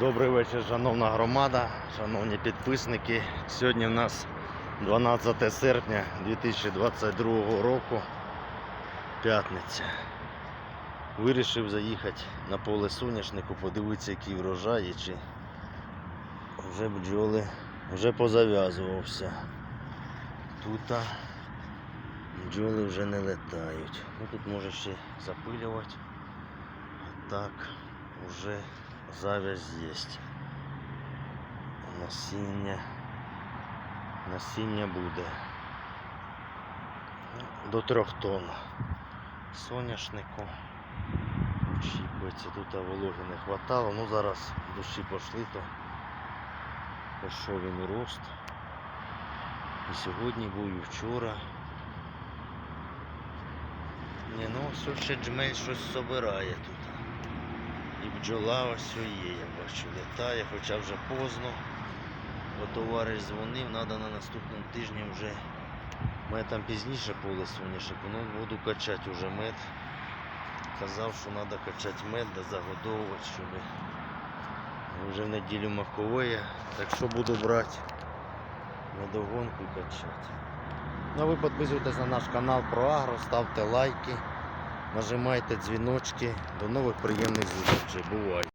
Добрий вечір, шановна громада, шановні підписники. Сьогодні в нас 12 серпня 2022 року, п'ятниця. Вирішив заїхати на поле соняшнику, подивитися, який врожай, чи вже бджоли вже позав'язувався. Тут бджоли вже не летають. Ну тут може ще запилювати. А так вже завязь є. Насіння. Насіння буде. До трьох тонн. Соняшнику. Очікується, тут вологи не хватало. Ну зараз дощі пішли, то пішов він рост. І сьогодні був, і вчора. Ні, ну ось ще джмель щось собирає тут. Бджола ось є, я бачу, літає, хоча вже поздно. Бо товариш дзвонив, треба на наступному тижні вже. Мене там пізніше поле соняшнику, ну буду качати вже мед. Казав, що треба качати мед, да загодовувати, щоб вже в неділю макової. Так що буду брати медогонку і качати. Ну а ви підписуйтесь на наш канал про агро, ставте лайки, нажимайте дзвіночки. До нових приємних зустрічей. Бувай!